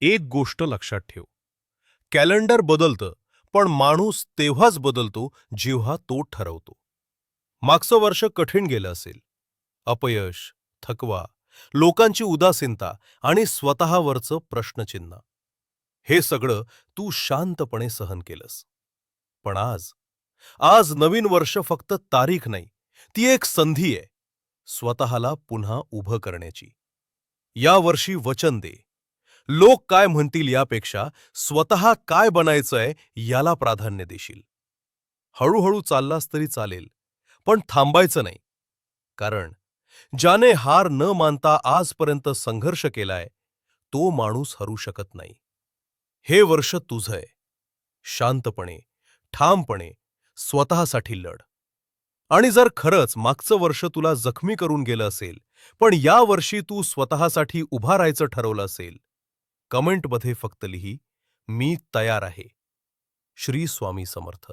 एक गोष्ट लक्षात ठेव. कॅलेंडर बदलतं पण माणूस तेव्हाच बदलतो जेव्हा तो ठरवतो. मागचं वर्ष कठीण गेलं असेल. अपयश थकवा लोकांची उदासीनता आणि स्वतःवरचं प्रश्नचिन्ह. हे सगळं तू शांतपणे सहन केलंस. पण आज आज नवीन वर्ष फक्त तारीख नाही ती एक संधी आहे. स्वतःला पुन्हा उभं करण्याची. या वर्षी वचन दे. लोक काय म्हणतील यापेक्षा स्वतः काय बनायचंय याला प्राधान्य देशील. हळूहळू चाललास तरी चालेल पण थांबायचं नाही. कारण ज्याने हार न मानता आजपर्यंत संघर्ष केलाय तो माणूस हरू शकत नाही. हे वर्ष तुझंय. शांतपणे ठामपणे स्वतःसाठी लढ. आणि जर खरंच मागचं वर्ष तुला जखमी करून गेलं असेल पण या वर्षी तू स्वतःसाठी उभा राहायचं ठरवलं असेल कमेंटमध्ये फक्त लिही मी तयार आहे. श्री स्वामी समर्थ.